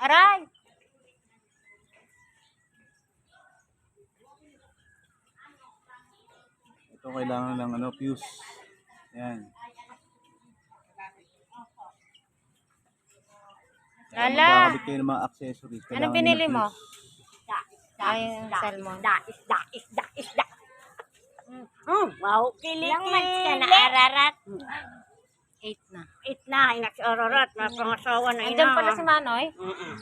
Aray! Ito kailangan lang ano, fuse. Yan. Lala! Magkakabit kayo ng mga accessories. Ano Kailangan binili ng mo? fuse. Ay, salmon. Isda, isda, isda, isda. Mm, wow, kilikili. Ilang months ka na, Ararat? Eight na. It na, inak si Ororat, mapangasawa na ina. Andiyan pala si Manoy. Mm-mm.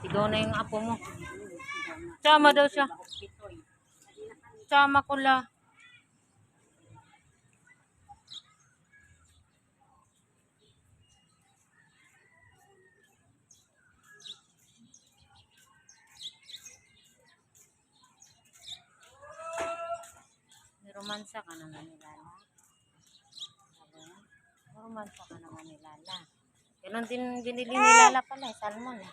Sigaw na yung apo mo. Sama daw siya. Sama ko la. Romansa ka naman ni Lala. May romansa ka naman ni Lala. Ganon din binili ni Lala pala, eh, salmon eh.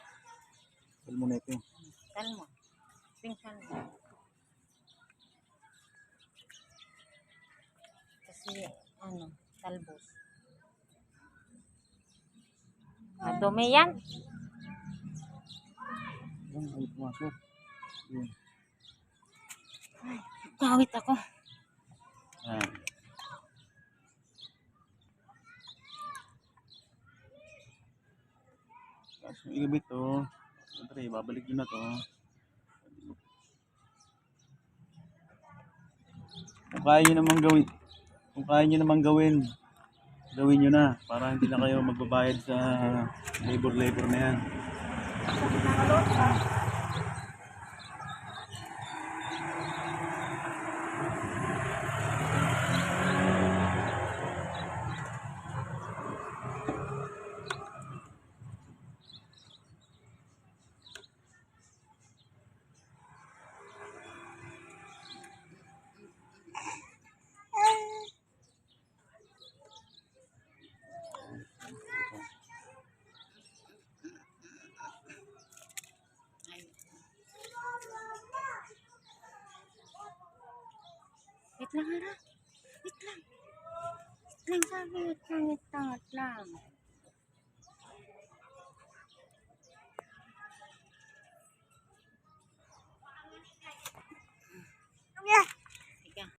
Salmonete. Salmon. Pink salmon. Kasi, ano, talbos. Madumi yan. Yan, ay pumasok. Yan. Kawit ako. Yan. Yung igabit to. Siyempre, babalik yun na to. Kung kaya nyo namang gawin, kung kaya nyo namang gawin, gawin nyo na para hindi na kayo magbabayad sa labor-labor na yan. Wait lang, Hara. Wait lang. Wait lang, sabi. Wait lang, wait lang, wait lang.